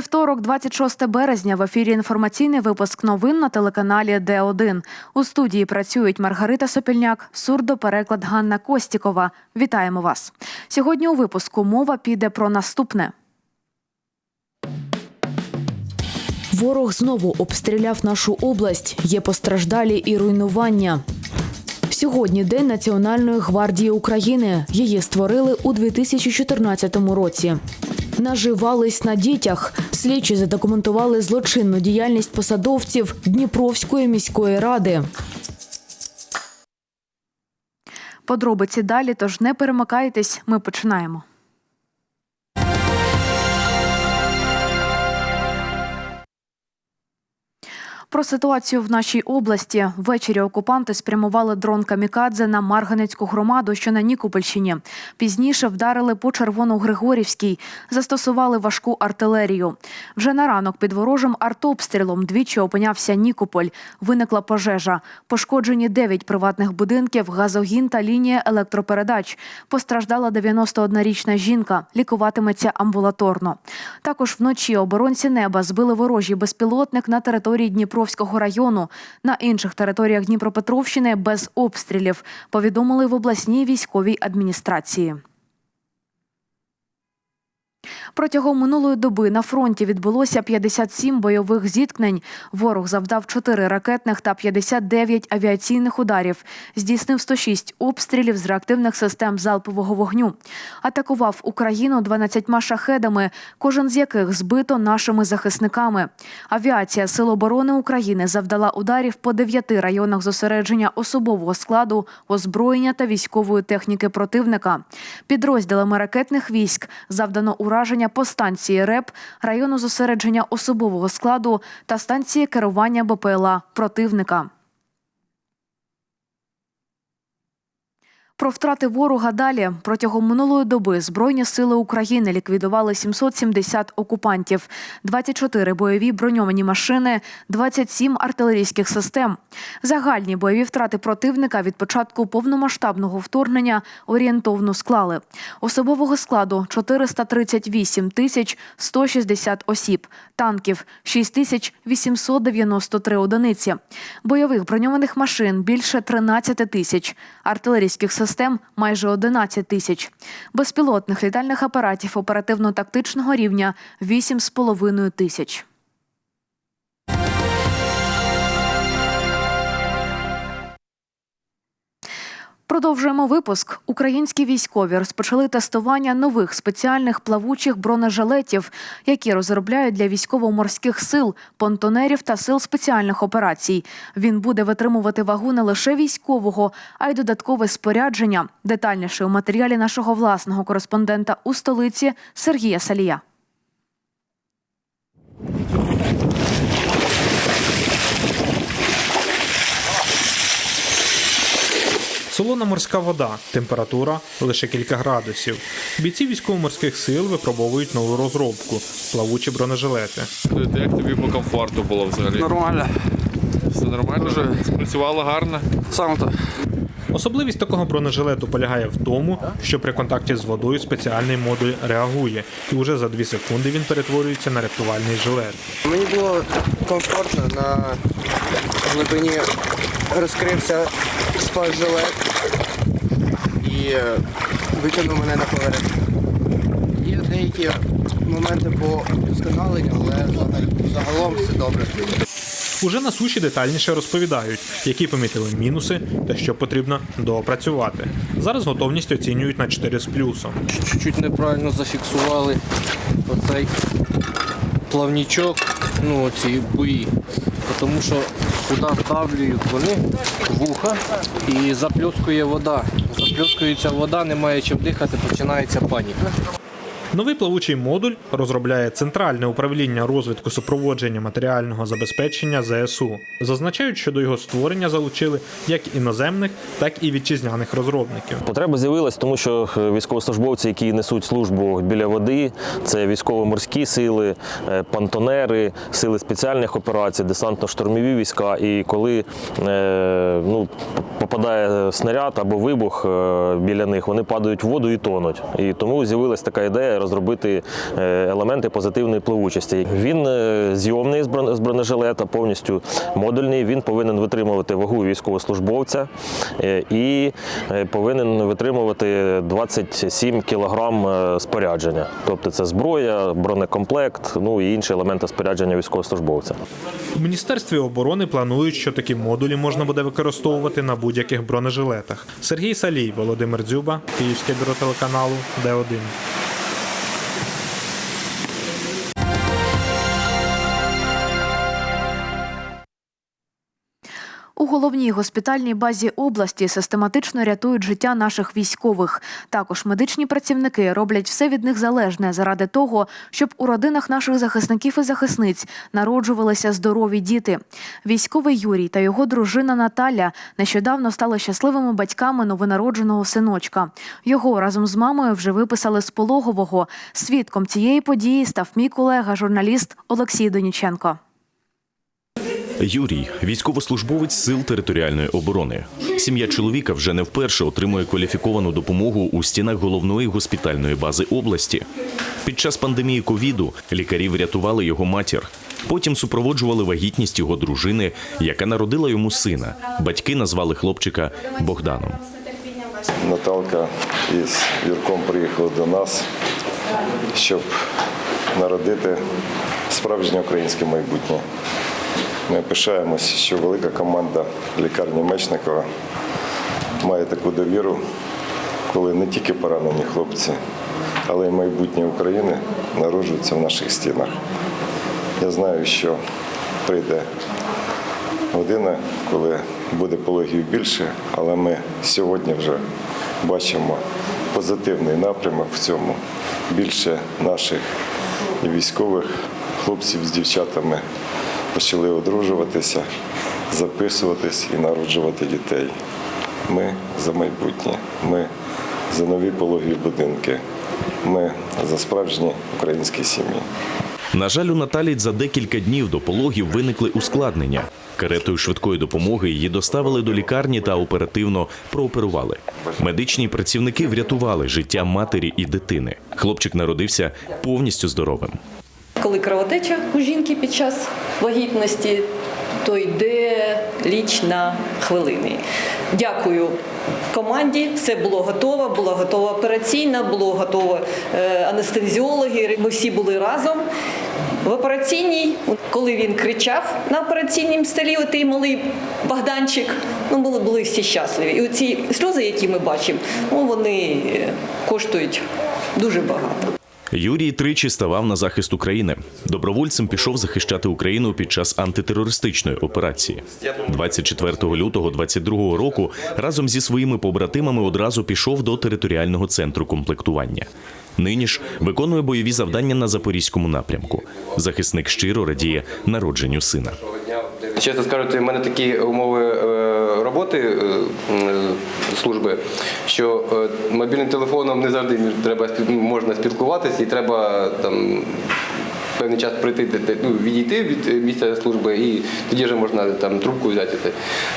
Вівторок, 26 березня, в ефірі інформаційний випуск новин на телеканалі Д1. У студії працюють Маргарита Сопільняк, сурдопереклад Ганна Костікова. Вітаємо вас. Сьогодні у випуску мова піде про наступне. Ворог знову обстріляв нашу область. Є постраждалі і руйнування. Сьогодні День Національної гвардії України. Її створили у 2014 році. Наживались на дітях. Слідчі задокументували злочинну діяльність посадовців Дніпровської міської ради. Подробиці далі, тож не перемикайтесь. Ми починаємо. Про ситуацію в нашій області ввечері окупанти спрямували дрон Камікадзе на Марганецьку громаду, що на Нікопольщині. Пізніше вдарили по Червоно-Григорівській, застосували важку артилерію. Вже на ранок під ворожим артобстрілом двічі опинявся Нікополь. Виникла пожежа. Пошкоджені 9 приватних будинків, газогін та лінія електропередач. Постраждала 91-річна жінка, лікуватиметься амбулаторно. Також вночі оборонці неба збили ворожий безпілотник на території Дніпровського району. На інших територіях Дніпропетровщини без обстрілів, повідомили в обласній військовій адміністрації. Протягом минулої доби на фронті відбулося 57 бойових зіткнень. Ворог завдав 4 ракетних та 59 авіаційних ударів. Здійснив 106 обстрілів з реактивних систем залпового вогню. Атакував Україну 12 шахедами, кожен з яких збито нашими захисниками. Авіація Сил оборони України завдала ударів по 9 районах зосередження особового складу, озброєння та військової техніки противника. Підрозділами ракетних військ завдано ураження по станції РЕП, району зосередження особового складу та станції керування БПЛА противника. Про втрати ворога далі. Протягом минулої доби Збройні сили України ліквідували 770 окупантів, 24 бойові броньовані машини, 27 артилерійських систем. Загальні бойові втрати противника від початку повномасштабного вторгнення орієнтовно склали. Особового складу 438 тисяч 160 осіб, танків 6 тисяч 893 одиниці, бойових броньованих машин більше 13 тисяч, артилерійських систем майже 11 тисяч, безпілотних літальних апаратів оперативно-тактичного рівня 8,5 тисяч. Продовжуємо випуск. Українські військові розпочали тестування нових спеціальних плавучих бронежилетів, які розробляють для військово-морських сил, понтонерів та сил спеціальних операцій. Він буде витримувати вагу не лише військового, а й додаткове спорядження. Детальніше у матеріалі нашого власного кореспондента у столиці Сергія Салія. Солона морська вода, температура лише кілька градусів. Бійці військово-морських сил випробовують нову розробку плавучі бронежилети. Як тобі по комфорту було взагалі? Нормально. Все нормально? Дуже. Спрацювало гарно? Саме то. Особливість такого бронежилету полягає в тому, що при контакті з водою спеціальний модуль реагує, і уже за 2 секунди він перетворюється на рятувальний жилет. Мені було комфортно на глибині розкрився спас-жилет і е, витягнув мене на поверх. Є деякі моменти по вдосконаленню, але загалом все добре. Уже на суші детальніше розповідають, які помітили мінуси та що потрібно доопрацювати. Зараз готовність оцінюють на 4 з плюсом. чуть-чуть неправильно зафіксували оцей плавнічок, ну ці буї. Тому що туди вдавлюють вони вуха і заплюскує вода. Заплюскується вода, немає чим дихати, починається паніка. Новий плавучий модуль розробляє Центральне управління розвитку супроводження матеріального забезпечення ЗСУ. Зазначають, що до його створення залучили як іноземних, так і вітчизняних розробників. Потреба з'явилась, тому що е, військовослужбовці, які несуть службу біля води, це військово-морські сили, е, пантонери, сили спеціальних операцій, десантно-штурмові війська. І коли е, ну, попадає снаряд або вибух біля них, вони падають в воду і тонуть. І тому з'явилась така ідея розробити е, елементи позитивної пливучості. Він е, зйомний з бронежилета, повністю модульний. Він повинен витримувати вагу військовослужбовця е, і повинен витримувати 27 кілограм е, спорядження. Тобто це зброя, бронекомплект, ну і інші елементи спорядження військовослужбовця. У міністерстві оборони планують, що такі модулі можна буде використовувати на будь-яких бронежилетах. Сергій Салій, Володимир Дзюба, Київське бюро телеканалу Д1. У головній госпітальній базі області систематично рятують життя наших військових. Також медичні працівники роблять все від них залежне заради того, щоб у родинах наших захисників і захисниць народжувалися здорові діти. Військовий Юрій та його дружина Наталя нещодавно стали щасливими батьками новонародженого синочка. Його разом з мамою вже виписали з пологового. Свідком цієї події став мій колега, журналіст Олексій Доніченко. Юрій військовослужбовець сил територіальної оборони. Сім'я чоловіка вже не вперше отримує кваліфіковану допомогу у стінах головної госпітальної бази області. Під час пандемії ковіду лікарі врятували його матір. Потім супроводжували вагітність його дружини, яка народила йому сина. Батьки назвали хлопчика Богданом. Наталка із Юрком приїхали до нас, щоб народити справжнє українське майбутнє. Ми пишаємося, що велика команда лікарні Мечникова має таку довіру, коли не тільки поранені хлопці, але й майбутнє України народжуються в наших стінах. Я знаю, що прийде година, коли буде пологів більше, але ми сьогодні вже бачимо позитивний напрямок в цьому. Більше наших військових хлопців з дівчатами почали одружуватися, записуватись і народжувати дітей. Ми за майбутнє, ми за нові пологові будинки, ми за справжні українські сім'ї. На жаль, у Наталі за декілька днів до пологів виникли ускладнення. Каретою швидкої допомоги її доставили до лікарні та оперативно прооперували. Медичні працівники врятували життя матері і дитини. Хлопчик народився повністю здоровим. Коли кровотеча у жінки під час вагітності, то йде ліч на хвилини. Дякую команді. Все було готово, була готова операційна, було готово е, анестезіологи. Ми всі були разом. В операційній, коли він кричав на операційнім столі, отий малий Богданчик, ну були, були всі щасливі. І оці сльози, які ми бачимо, ну вони е, коштують дуже багато. Юрій тричі ставав на захист України. Добровольцем пішов захищати Україну під час антитерористичної операції. 24 лютого 22 року разом зі своїми побратимами одразу пішов до територіального центру комплектування. Нині ж виконує бойові завдання на запорізькому напрямку. Захисник щиро радіє народженню сина. Чесно скажу, в мене такі умови е, роботи е, служби, що е, мобільним телефоном не завжди треба можна спілкуватися і треба там. Певний час прийти, ну, відійти від місця служби, і тоді вже можна там трубку взяти.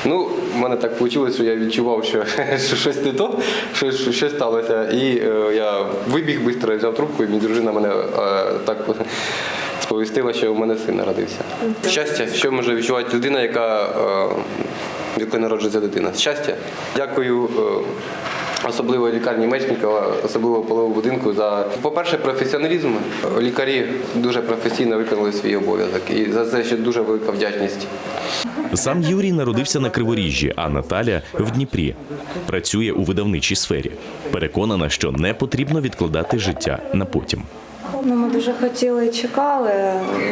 Ну, в мене так вийшло, що я відчував, що, що щось не то, що, що щось сталося. І е, я вибіг швидко, взяв трубку, і мені дружина мене е, так сповістила, що у мене син народився. Щастя, що може відчувати людина, яка е, в якої народжується дитина. Щастя. Дякую. е, Особливо лікарні Мечникова, особливо половому будинку за, по-перше, професіоналізм. Лікарі дуже професійно виконали свій обов'язок. І за це ще дуже велика вдячність. Сам Юрій народився на Криворіжжі, а Наталя в Дніпрі. Працює у видавничій сфері. Переконана, що не потрібно відкладати життя на потім. Ну, ми дуже хотіли і чекали.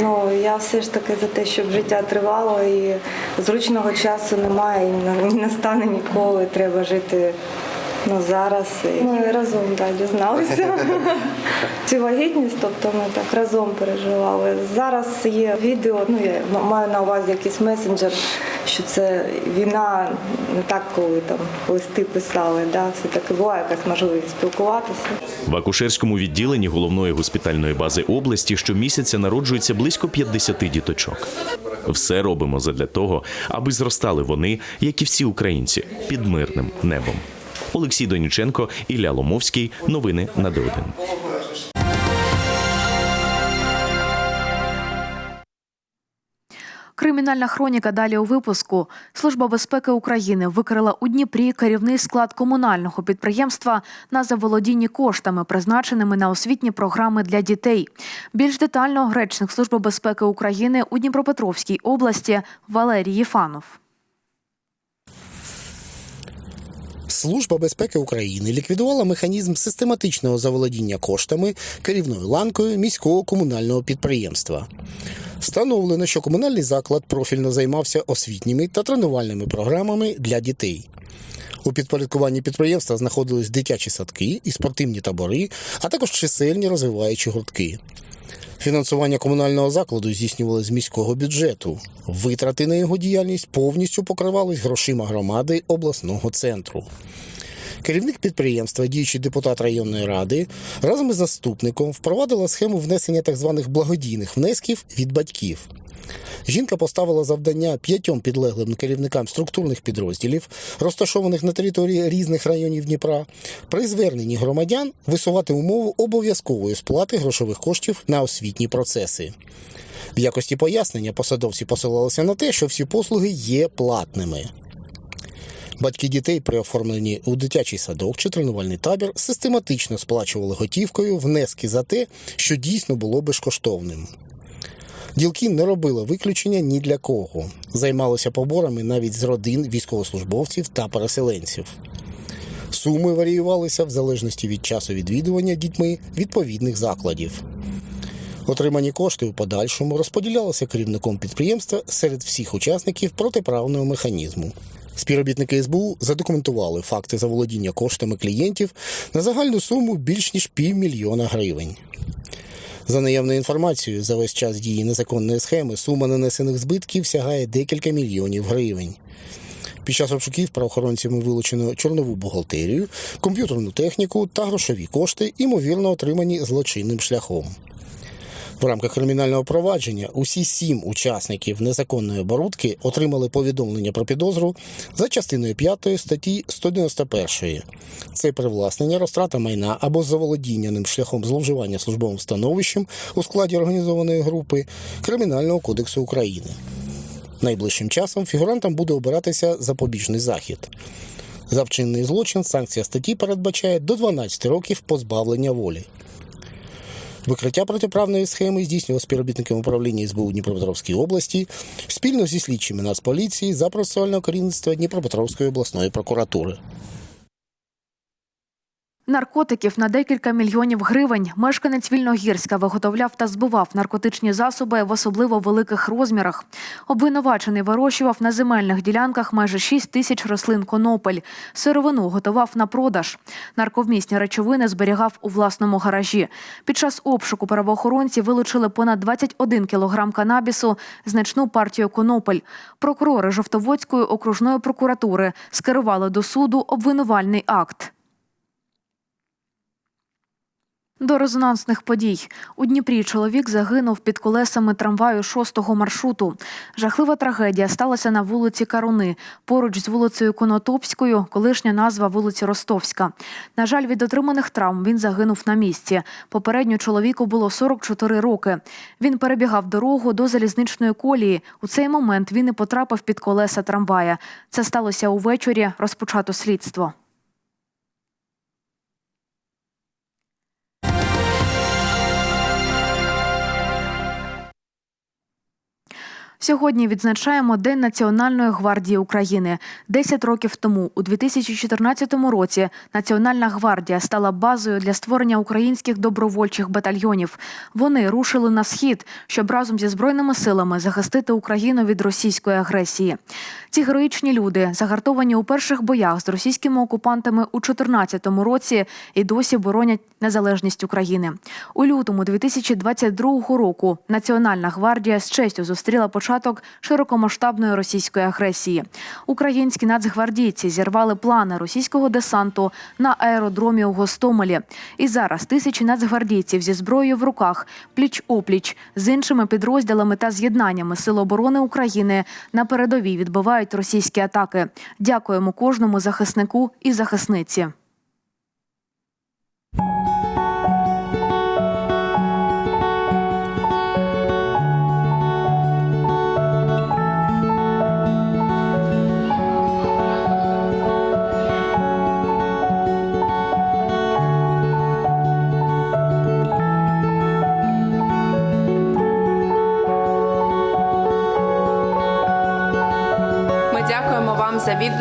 Ну я все ж таки за те, щоб життя тривало і зручного часу немає, і не- стане ніколи. Треба жити ну, зараз. Ми разом да, дізналися цю вагітність, тобто ми так разом переживали. Зараз є відео, ну я маю на увазі якийсь месенджер, що це війна, не так, коли там листи писали. Да, все таки була якась можливість спілкуватися. В акушерському відділенні головної госпітальної бази області щомісяця народжується близько 50 діточок. Все робимо задля того, аби зростали вони, як і всі українці, під мирним небом. Олексій Доніченко, Ілля Ломовський. Новини на Д1. Кримінальна хроніка далі у випуску служба безпеки України викрила у Дніпрі керівний склад комунального підприємства на заволодінні коштами, призначеними на освітні програми для дітей. Більш детально гречник служби безпеки України у Дніпропетровській області Валерій Єфанов. Служба безпеки України ліквідувала механізм систематичного заволодіння коштами керівною ланкою міського комунального підприємства. Встановлено, що комунальний заклад профільно займався освітніми та тренувальними програмами для дітей. У підпорядкуванні підприємства знаходились дитячі садки і спортивні табори, а також чисельні розвиваючі гуртки. Фінансування комунального закладу здійснювали з міського бюджету. Витрати на його діяльність повністю покривались грошима громади обласного центру. Керівник підприємства, діючий депутат районної ради, разом із заступником впровадила схему внесення так званих благодійних внесків від батьків. Жінка поставила завдання п'ятьом підлеглим керівникам структурних підрозділів, розташованих на території різних районів Дніпра, при зверненні громадян висувати умову обов'язкової сплати грошових коштів на освітні процеси. В якості пояснення посадовці посилалися на те, що всі послуги є платними. Батьки дітей при оформленні у дитячий садок чи тренувальний табір систематично сплачували готівкою внески за те, що дійсно було безкоштовним. Ділки не робили виключення ні для кого, займалися поборами навіть з родин військовослужбовців та переселенців. Суми варіювалися в залежності від часу відвідування дітьми відповідних закладів. Отримані кошти у подальшому розподілялися керівником підприємства серед всіх учасників протиправного механізму. Співробітники СБУ задокументували факти заволодіння коштами клієнтів на загальну суму більш ніж півмільйона гривень. За наявною інформацією, за весь час дії незаконної схеми сума нанесених збитків сягає декілька мільйонів гривень. Під час обшуків правоохоронцями вилучено чорнову бухгалтерію, комп'ютерну техніку та грошові кошти, ймовірно отримані злочинним шляхом. В рамках кримінального провадження усі сім учасників незаконної оборудки отримали повідомлення про підозру за частиною 5 статті 191. Це привласнення, розтрата майна або заволодіння ним шляхом зловживання службовим становищем у складі організованої групи Кримінального кодексу України. Найближчим часом фігурантам буде обиратися запобіжний захід. За вчинний злочин санкція статті передбачає до 12 років позбавлення волі. Викриття протиправної схеми здійснював співробітниками управління СБУ Дніпропетровській області спільно зі слідчими Нацполіції за процесуального керівництва Дніпропетровської обласної прокуратури. Наркотиків на декілька мільйонів гривень мешканець Вільногірська виготовляв та збував наркотичні засоби в особливо великих розмірах. Обвинувачений вирощував на земельних ділянках майже 6 тисяч рослин конопель. Сировину готував на продаж. Нарковмісні речовини зберігав у власному гаражі. Під час обшуку правоохоронці вилучили понад 21 кілограм канабісу, значну партію конопель. Прокурори Жовтоводської окружної прокуратури скерували до суду обвинувальний акт. До резонансних подій у Дніпрі чоловік загинув під колесами трамваю шостого маршруту. Жахлива трагедія сталася на вулиці Каруни, поруч з вулицею Конотопською, колишня назва вулиці Ростовська. На жаль, від отриманих травм він загинув на місці. Попередньо чоловіку було 44 роки. Він перебігав дорогу до залізничної колії. У цей момент він і потрапив під колеса трамвая. Це сталося увечері. Розпочато слідство. Сьогодні відзначаємо День Національної гвардії України. Десять років тому, у 2014 році, Національна гвардія стала базою для створення українських добровольчих батальйонів. Вони рушили на схід, щоб разом зі збройними силами захистити Україну від російської агресії. Ці героїчні люди загартовані у перших боях з російськими окупантами у 2014 році і досі боронять незалежність України. У лютому 2022 року Національна гвардія з честю зустріла початок широкомасштабної російської агресії. Українські нацгвардійці зірвали плани російського десанту на аеродромі у Гостомелі. І зараз тисячі нацгвардійців зі зброєю в руках пліч опліч з іншими підрозділами та з'єднаннями Сил оборони України на передовій відбивають російські атаки. Дякуємо кожному захиснику і захисниці.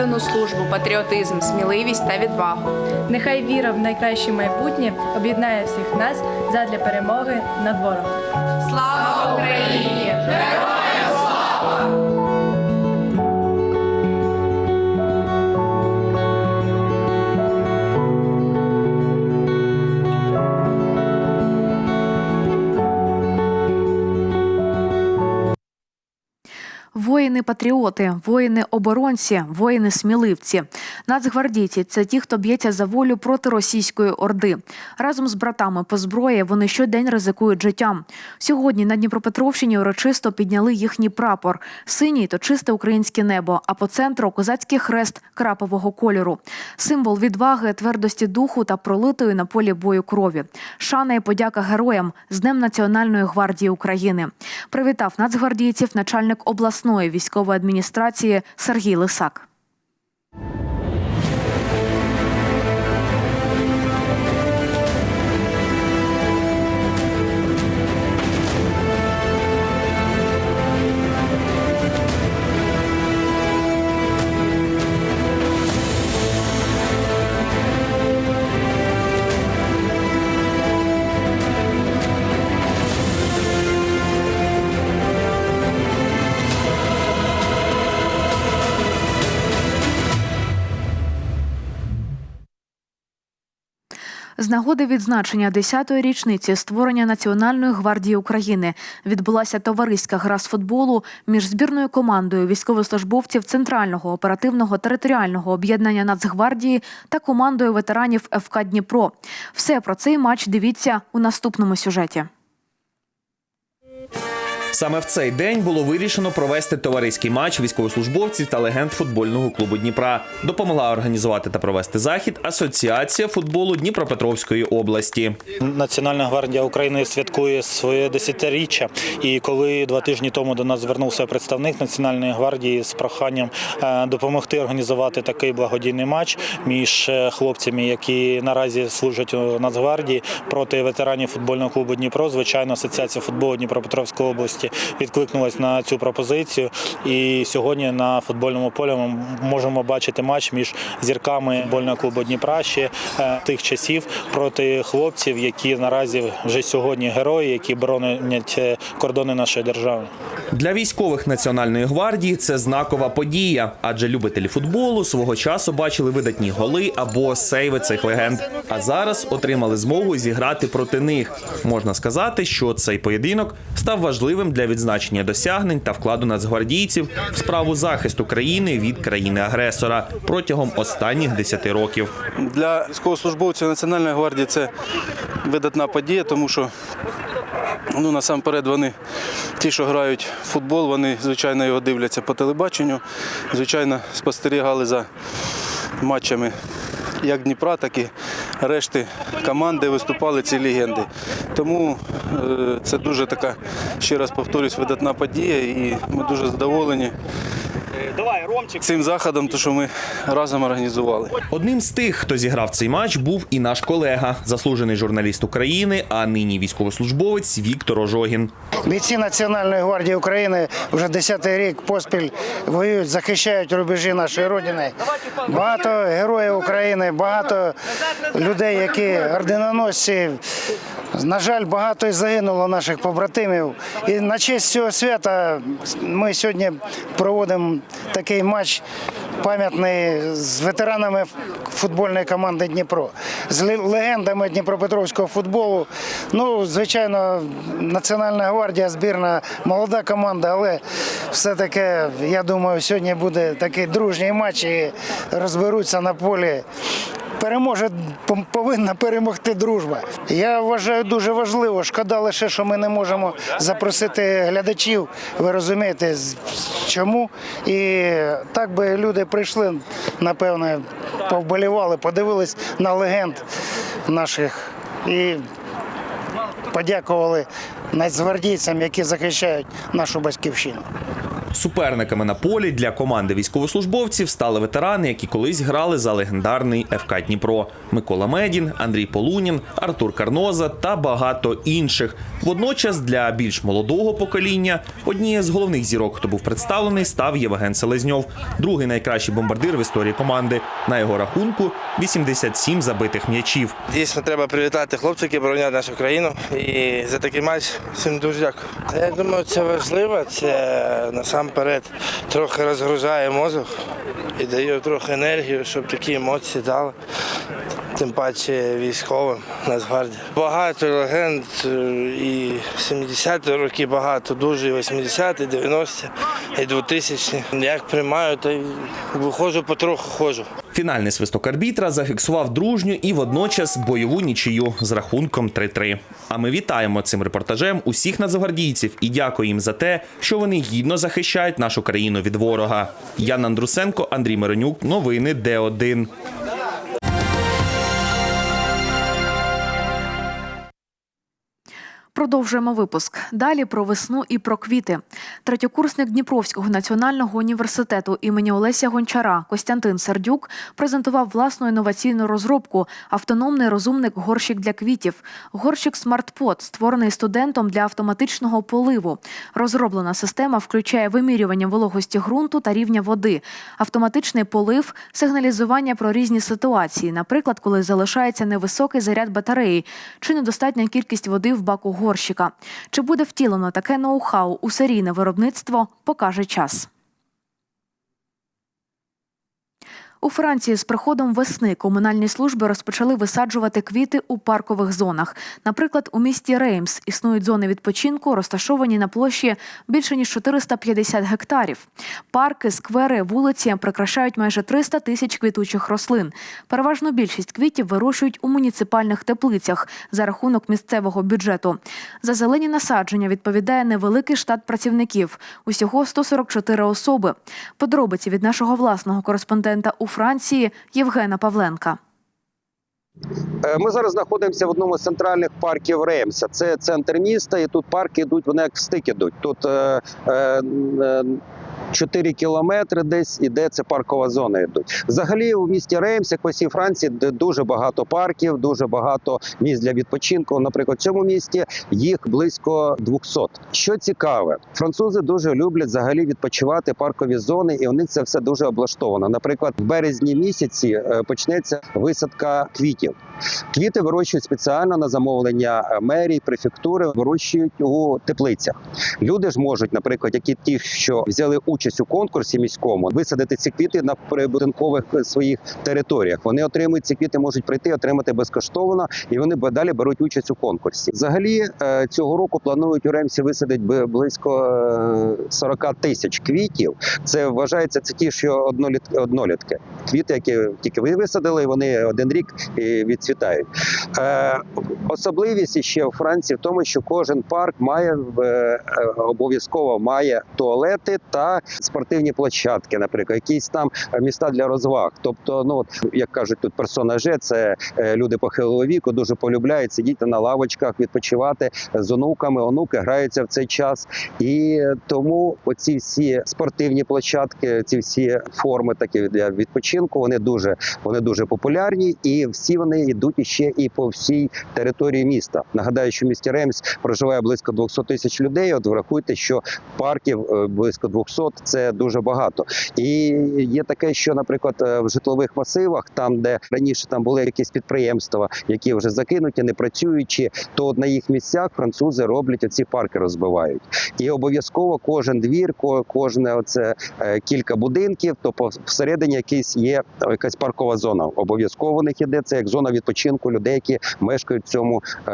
Віддану службу, патріотизм, сміливість та відвагу. Нехай віра в найкраще майбутнє об'єднає всіх нас задля перемоги над ворогом. Слава Україні! Героям Воїни-патріоти, воїни-оборонці, воїни-сміливці. Нацгвардійці це ті, хто б'ється за волю проти російської орди. Разом з братами по зброї вони щодень ризикують життям. Сьогодні на Дніпропетровщині урочисто підняли їхній прапор. Синій то чисте українське небо, а по центру козацький хрест крапового кольору. Символ відваги, твердості духу та пролитої на полі бою крові. Шана і подяка героям з Днем Національної гвардії України. Привітав нацгвардійців начальник обласної військової адміністрації Сергій Лисак. З нагоди відзначення 10-ї річниці створення Національної гвардії України відбулася товариська гра з футболу між збірною командою військовослужбовців Центрального оперативного територіального об'єднання Нацгвардії та командою ветеранів ФК Дніпро. Все про цей матч дивіться у наступному сюжеті. Саме в цей день було вирішено провести товариський матч військовослужбовців та легенд футбольного клубу Дніпра. Допомогла організувати та провести захід Асоціація футболу Дніпропетровської області. Національна гвардія України святкує своє десятиріччя. І коли два тижні тому до нас звернувся представник Національної гвардії з проханням е, допомогти організувати такий благодійний матч між е, хлопцями, які наразі служать у Нацгвардії проти ветеранів футбольного клубу Дніпро, звичайно, Асоціація футболу Дніпропетровської області відкликнулась на цю пропозицію. І сьогодні на футбольному полі ми можемо бачити матч між зірками футбольного клубу Дніпра ще е, тих часів проти хлопців, які наразі вже сьогодні герої, які боронять е, кордони нашої держави. Для військових Національної гвардії це знакова подія, адже любителі футболу свого часу бачили видатні голи або сейви цих легенд. А зараз отримали змогу зіграти проти них. Можна сказати, що цей поєдинок став важливим для відзначення досягнень та вкладу нацгвардійців в справу захисту країни від країни-агресора протягом останніх 10 років. Для військовослужбовців Національної гвардії це видатна подія, тому що ну, насамперед вони, ті, що грають футбол, вони, звичайно, його дивляться по телебаченню, звичайно, спостерігали за матчами як Дніпра, так і решти команди виступали ці легенди. Тому е, це дуже така, ще раз повторюсь, видатна подія, і ми дуже задоволені цим заходом, то що ми разом організували. Одним з тих, хто зіграв цей матч, був і наш колега, заслужений журналіст України, а нині військовослужбовець Віктор Ожогін. Бійці Національної гвардії України вже 10-й рік поспіль воюють, захищають рубежі нашої родини. Багато героїв України, багато людей, які орденоносці. На жаль, багато і загинуло наших побратимів. І на честь цього свята ми сьогодні проводимо такий матч пам'ятний з ветеранами футбольної команди Дніпро, з легендами Дніпропетровського футболу. Ну, звичайно, Національна гвардія, збірна, молода команда, але все-таки, я думаю, сьогодні буде такий дружній матч і розберуться на полі. Переможе повинна перемогти дружба. Я вважаю дуже важливо. Шкода лише, що ми не можемо запросити глядачів. Ви розумієте, чому? І так би люди прийшли, напевне, повболівали, подивились на легенд наших і подякували нацгвардійцям, які захищають нашу батьківщину. Суперниками на полі для команди військовослужбовців стали ветерани, які колись грали за легендарний ФК Дніпро: Микола Медін, Андрій Полунін, Артур Карноза та багато інших. Водночас для більш молодого покоління однією з головних зірок, хто був представлений, став Євген Селезньов, другий найкращий бомбардир в історії команди. На його рахунку 87 забитих м'ячів. Дійсно, треба привітати хлопців, які боронять нашу країну. І за такий матч всім дуже дякую. Я думаю, це важливо. Це насамперед трохи розгружає мозок і дає трохи енергію, щоб такі емоції дали. Тим паче військовим Нацгвардії. Багато легенд е, і 70-ті роки багато, дуже і 80-ті, 90-ті, і 2000-ті. Як приймаю, то виходжу потроху ходжу. Фінальний свисток арбітра зафіксував дружню і водночас бойову нічию з рахунком 3-3. А ми вітаємо цим репортажем усіх нацгвардійців і дякуємо їм за те, що вони гідно захищають нашу країну від ворога. Ян Андрусенко, Андрій Миронюк. Новини Д1. Продовжуємо випуск. Далі про весну і про квіти. Третьокурсник Дніпровського національного університету імені Олеся Гончара Костянтин Сердюк презентував власну інноваційну розробку автономний розумник горщик для квітів. Горщик SmartPot, створений студентом для автоматичного поливу. Розроблена система включає вимірювання вологості ґрунту та рівня води, автоматичний полив, сигналізування про різні ситуації, наприклад, коли залишається невисокий заряд батареї чи недостатня кількість води в баку горщика. Чи буде втілено таке ноу-хау у серійне виробництво, покаже час. У Франції з приходом весни комунальні служби розпочали висаджувати квіти у паркових зонах. Наприклад, у місті Реймс існують зони відпочинку, розташовані на площі більше ніж 450 гектарів. Парки, сквери, вулиці прикрашають майже 300 тисяч квітучих рослин. Переважну більшість квітів вирощують у муніципальних теплицях за рахунок місцевого бюджету. За зелені насадження відповідає невеликий штат працівників усього 144 особи. Подробиці від нашого власного кореспондента у Франції Євгена Павленка. Е, Ми зараз знаходимося в одному з центральних парків Реймса. Це центр міста, і тут парки йдуть, вони як в стик ідуть. Тут е, е, е, 4 кілометри десь іде це паркова зона. Йдуть. Взагалі у місті Реймс, як по всій Франції, де дуже багато парків, дуже багато місць для відпочинку. Наприклад, в цьому місті їх близько 200. Що цікаве, французи дуже люблять взагалі відпочивати паркові зони, і у них це все дуже облаштовано. Наприклад, в березні місяці е, почнеться висадка квітів. Квіти вирощують спеціально на замовлення е, мерії, префектури, вирощують у теплицях. Люди ж можуть, наприклад, які ті, що взяли участь у конкурсі міському, висадити ці квіти на прибудинкових е, своїх територіях. Вони отримують ці квіти, можуть прийти, отримати безкоштовно, і вони далі беруть участь у конкурсі. Взагалі е, цього року планують у Ремсі висадити близько е, 40 тисяч квітів. Це вважається це ті, що одноліт, однолітки. Квіти, які тільки ви висадили, вони один рік відцвітають. Е, особливість ще у Франції в тому, що кожен парк має е, обов'язково має туалети та спортивні площадки, наприклад, якісь там міста для розваг. Тобто, ну от, як кажуть, тут персонажі, це е, люди похилого віку, дуже полюбляють сидіти на лавочках, відпочивати з онуками. Онуки граються в цей час, і тому оці всі спортивні площадки, ці всі форми такі для відпочинку, вони дуже вони дуже популярні, і всі вони йдуть іще і по всій території міста. Нагадаю, що в місті Ремс проживає близько 200 тисяч людей. От врахуйте, що парків е, близько 200 – це дуже багато. І є таке, що, наприклад, е, в житлових масивах, там де раніше там були якісь підприємства, які вже закинуті, не працюючи, то на їх місцях французи роблять оці парки, розбивають. І обов'язково кожен двір, кожне оце е, кілька будинків, то всередині якийсь є е, якась паркова зона. Обов'язково в них іде це як зона відпочинку людей, які мешкають в цьому е,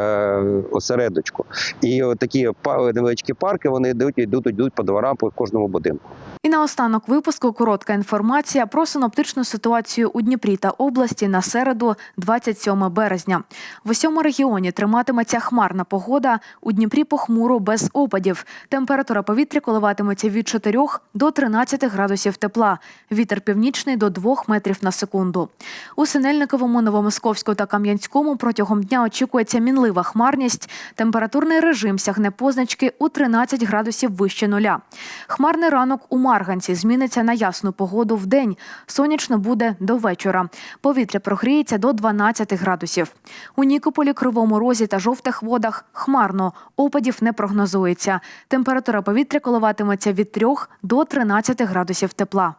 осередочку. І такі невеличкі парки вони йдуть, йдуть, йдуть по дворам по кожному будинку. І наостанок випуску коротка інформація про синоптичну ситуацію у Дніпрі та області на середу, 27 березня. В усьому регіоні триматиметься хмарна погода. У Дніпрі похмуро без опадів. Температура повітря коливатиметься від 4 до 13 градусів тепла. Вітер північний до 2 метрів на секунду. У Синельниковому, Новомосковську та Кам'янському протягом дня очікується мінлива хмарність. Температурний режим сягне позначки у 13 градусів вище нуля. Хмарний ранок у Марганці зміниться на ясну погоду в день. Сонячно буде до вечора. Повітря прогріється до 12 градусів. У Нікополі, Кривому Розі та жовтих водах хмарно. Опадів не прогнозується. Температура повітря коливатиметься від 3 до 13 градусів тепла.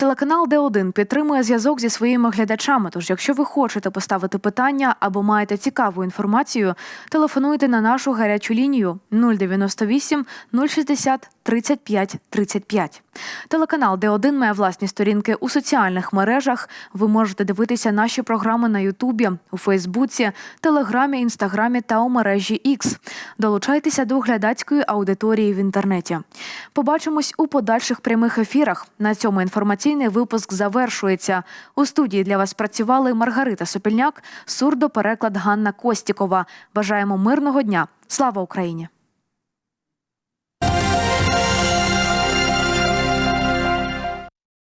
Телеканал Д1 підтримує зв'язок зі своїми глядачами. Тож, якщо ви хочете поставити питання або маєте цікаву інформацію, телефонуйте на нашу гарячу лінію 098 060 35 35. Телеканал Д1 має власні сторінки у соціальних мережах. Ви можете дивитися наші програми на Ютубі, у Фейсбуці, Телеграмі, Інстаграмі та у мережі X. Долучайтеся до глядацької аудиторії в інтернеті. Побачимось у подальших прямих ефірах. На цьому інформаційний випуск завершується. У студії для вас працювали Маргарита Сопільняк, сурдопереклад Ганна Костікова. Бажаємо мирного дня. Слава Україні!